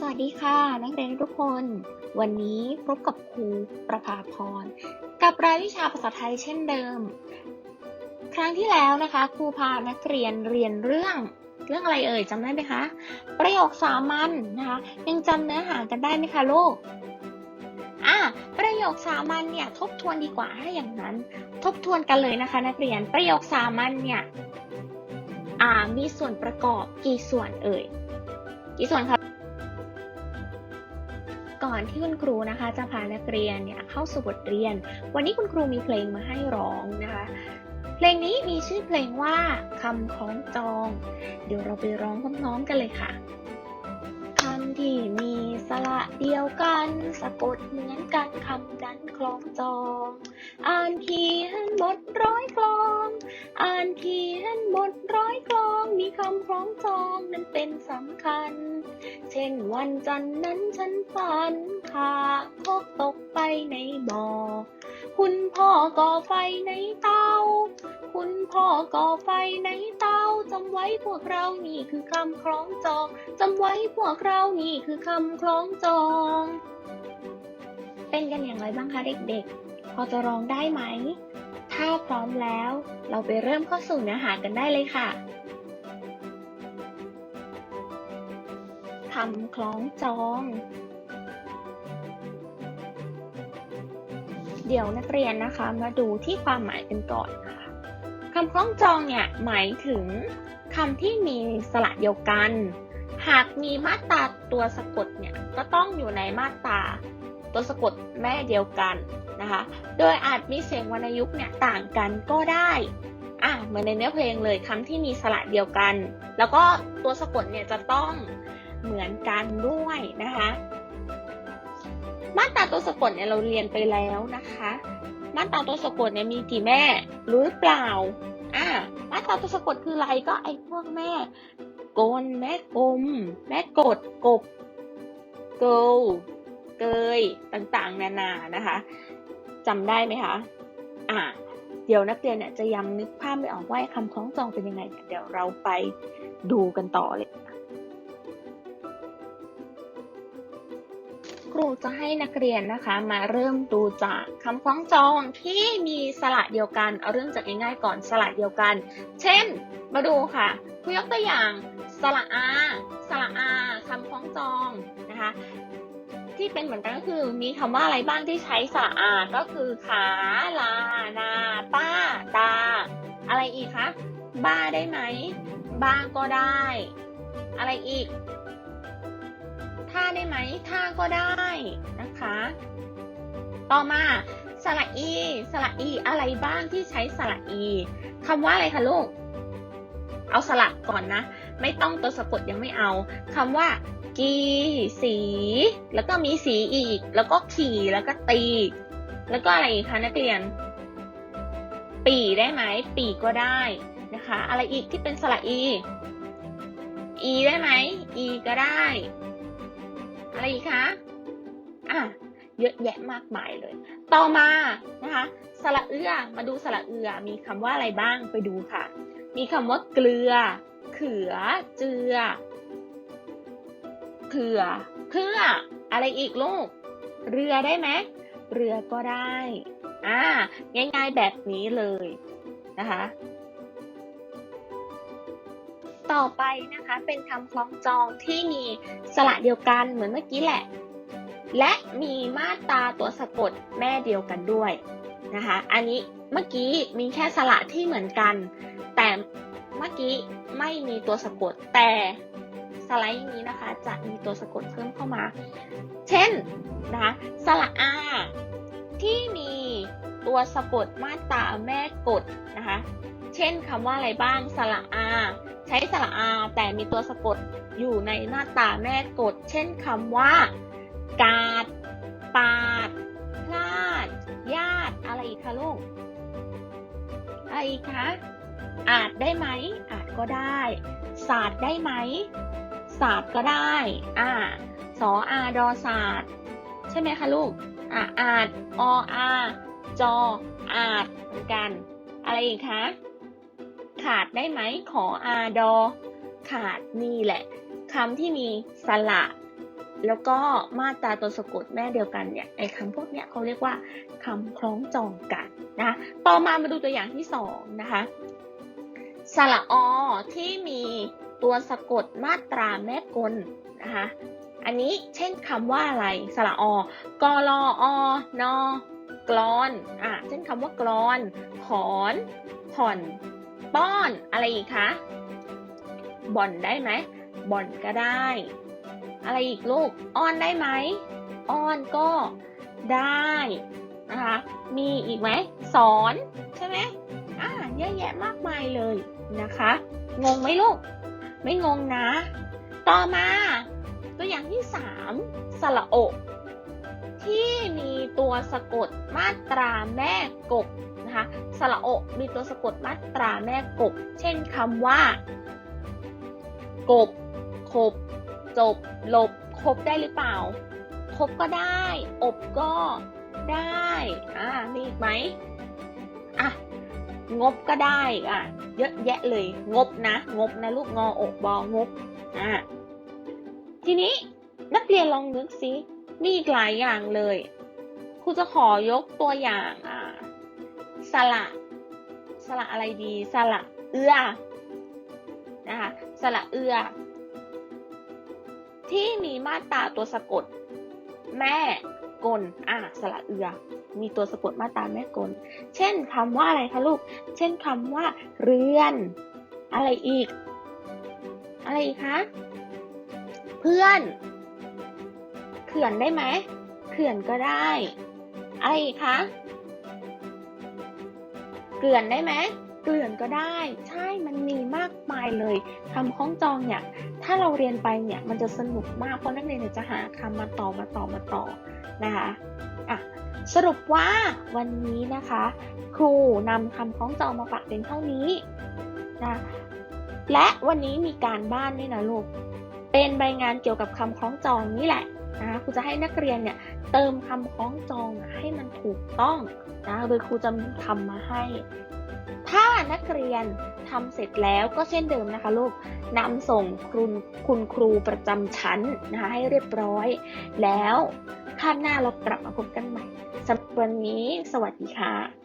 สวัสดีค่ะ นักเรียนทุกคน วันนี้พบกับครูประภาพร กับรายวิชาภาษาไทยเช่นเดิม ครั้งที่แล้วนะคะครูพานักเรียนเรียนเรื่องเรื่องอะไรเอ่ยจำได้ไหมคะ ประโยคสามัญนนะคะ ยังจำเนื้อหากันได้ไหมคะลูกอะประโยคสามัญเนี่ยทบทวนดีกว่าถ้าอย่างนั้น ทบทวนกันเลยนะคะ นักเรียนประโยคสามัญเนี่ยอ่ามีส่วนประกอบกี่ส่วนเอ่ยกี่ส่วนคะ ก่อนที่คุณครูนะคะจะพานักเรียนเนี่ยเข้าสู่บทเรียน วันนี้คุณครูมีเพลงมาให้ร้องนะคะ เพลงนี้มีชื่อเพลงว่าคำคล้องจอง เดี๋ยวเราไปร้องพร้อมๆกันเลยค่ะคำที่มี สระเดียวกัน สะกดเหมือนกันคำนั้นคล้องจอง อ่านเขียนบทร้อยกลอง อ่านเขียนบทร้อยกลอง มีคำคล้องจองนั้นเป็นสำคัญ เช่นวันจันทร์นั้นฉันฝันขาคกตกไปในบ่อ คุณพ่อก่อไฟในเตา คุณพ่อก่อไฟในเตาจำไว้พวกเรานี่คือคำคล้องจองจำไว้พวกเรานี่คือคำคล้องจอง เป็นกันอย่างไรบ้างคะเด็กๆ พอจะร้องได้ไหม ถ้าพร้อมแล้ว เราไปเริ่มเข้าสู่เนื้อหากันได้เลยค่ะคำคล้องจอง เดี๋ยวนักเรียนนะคะมาดูที่ความหมายกันก่อนำคล้องจองเนี่ยหมายถึงคำที่มีสระเดียวกัน หากมีมาตราตัวสะกดเนี่ยก็ต้องอยู่ในมาตราตัวสะกดแม่เดียวกันนะคะ โดยอาจมีเสียงวรรณยุกต์เนี่ยต่างกันก็ได้อะเหมือนในเนื้อเพลงเลยคำที่มีสระเดียวกัน แล้วก็ตัวสะกดเนี่ยจะต้องเหมือนกันด้วยนะคะ มาตราตัวสะกดเนี่ยเราเรียนไปแล้วนะคะ มาตราตัวสะกดเนี่ยมีกี่แม่หรือเปล่า อ่ามาตราตัวสะกดคืออะไรก็ไอ้พวกแม่กลแม่กลมแม่กดกบเกลเกยต่างๆ นานานะคะจำได้ไหมคะ อ่าเดี๋ยวนักเรียนเนี่ยจะยังนึกภาพไม่ออกว่าคำคล้องจองเป็นยังไงเนี่ยเดี๋ยวเราไปดูกันต่อเลย รูจะให้นักเรียนนะคะ มาเริ่มดูจากคำคล้องจองที่มีสระเดียวกัน เอาเรื่องจากง่ายๆก่อนสระเดียวกัน เช่น มาดูค่ะครูยกตัวอย่างสระอาสระอาคำคล้องจองนะคะ ที่เป็นเหมือนกันก็คือมีคำว่าอะไรบ้างที่ใช้สระอาก็คือขาลานาป้าตา อะไรอีกคะบ้าได้ไหมบ้าก็ได้ อะไรอีก ท่าได้ไหมท่าก็ได้นะคะ ต่อมาสระอีสระอีอะไรบ้างที่ใช้สระอีคำว่าอะไรคะลูก เอาสระก่อนนะ ไม่ต้องตัวสะกดยังไม่เอาคำว่า กีสี แล้วก็มีสีอีก แล้วก็ขี่แล้วก็ตี แล้วก็อะไรอีกคะนักเรียน ปีได้ไหมปีก็ได้นะคะ อะไรอีกที่เป็นสระอี อีได้ไหมอีก็ได้ อะไรคะอะเยอะแยะมากมายเลย ต่อมานะคะสระเอื้อมาดูสระเอือมีคำว่าอะไรบ้างไปดูค่ะ มีคำว่าเกลือ เขือ เจือเขือเพื่ออะไรอีกลูก เรือได้ไหมเรือก็ได้ อ่า ง่ายๆแบบนี้เลยนะคะ ต่อไปนะคะ เป็นคำคล้องจองที่มีสระเดียวกันเหมือนเมื่อกี้แหละ และมีมาตราตัวสะกดแม่เดียวกันด้วยนะคะ อันนี้เมื่อกี้มีแค่สระที่เหมือนกัน แต่เมื่อกี้ไม่มีตัวสะกด แต่สไลด์นี้นะคะ จะมีตัวสะกดเพิ่มเข้ามา เช่นนะคะสระอาที่มีตัวสะกดมาตราแม่กดนะคะ เช่นคำว่าอะไรบ้างสระอา ใช้สระอา แต่มีตัวสะกดอยู่ในหน้าตาแม่กด เช่นคำว่า กาด ปาด พลาด ญาติ อะไรอีกคะลูก อะไรอีกคะ อาจได้ไหม อาจก็ได้ ศาสตร์ได้ไหม ศาสตร์ก็ได้ อ่า สออาดอศาสตร์ ใช่ไหมคะลูก อ่าอาจออาจออาจเหมือนกัน อะไรอีกคะ ขาดได้ไหมขออาดอ ขาดนี่แหละคำที่มีสระแล้วก็มาตราตัวสะกดแม่เดียวกันเนี่ยไอ้คำพวกเนี้ยเขาเรียกว่าคำคล้องจองกันนะคะต่อมามาดูตัวอย่างที่สองนะคะสระอที่มีตัวสะกดมาตราแม่กลนะคะอันนี้เช่นคำว่าอะไรสระอกลออนอกรอนอะเช่นคำว่ากรอนขอนผ่อน ป้อนอะไรอีกคะบ่อนได้ไหมบ่อนก็ได้ อะไรอีกลูกอ้อนได้ไหมอ้อนก็ได้นะคะมีอีกไหมสอนใช่ไหมอ่าเยอะแยะมากมายเลยนะคะ งงไหมลูก ไม่งงนะ ต่อมา ตัวอย่างที่สามสระโอก ที่มีตัวสะกดมาตราแม่กบนะคะสระโอมีตัวสะกดมาตราแม่กบ เช่นคำว่า กบ ขบ จบหลบ คบได้หรือเปล่า คบก็ได้ อบก็ได้ อ่า มีอีกไหมอะ งบก็ได้ อะ เยอะแยะเลย งบนะ งบนะลูกงออกบองบ อะ ทีนี้นักเรียนลองนึกซิ มีอีกหลายอย่างเลยครูจะขอยกตัวอย่างอ่าสระสระอะไรดีสระเอือนะคะสระเอือ ที่มีมาตราตัวสะกด แม่กลอะสระเอือ มีตัวสะกดมาตราแม่กล เช่นคำว่าอะไรคะลูก เช่นคำว่า เรือน อะไรอีก อะไรอีกคะ เพื่อน เขื่อนได้ไหมเขื่อนก็ได้ อะไรอีกคะเกลื่อนได้ไหมเกลื่อนก็ได้ ใช่มันมีมากมายเลยคำคล้องจองเนี่ย ถ้าเราเรียนไปเนี่ยมันจะสนุกมากเพราะนักเรียนจะหาคำมาต่อมาต่อมาต่อนะคะอะสรุปว่าวันนี้นะคะ ครูนำคำคล้องจองมาฝากเป็นเท่านี้นะและวันนี้มีการบ้านด้วยนะลูกเป็นใบงานเกี่ยวกับคำคล้องจองนี่แหละ นะคะครูจะให้นักเรียนเนี่ยเติมคำคล้องจองให้มันถูกต้องนะโดยครูจะมีคำมาให้ ถ้านักเรียนทำเสร็จแล้วก็เช่นเดิมนะคะลูกนำส่งคุณคุณครูประจำชั้นนะคะให้เรียบร้อย แล้วคาบหน้าเรากลับมาพบกันใหม่สำหรับวันนี้ สวัสดีค่ะ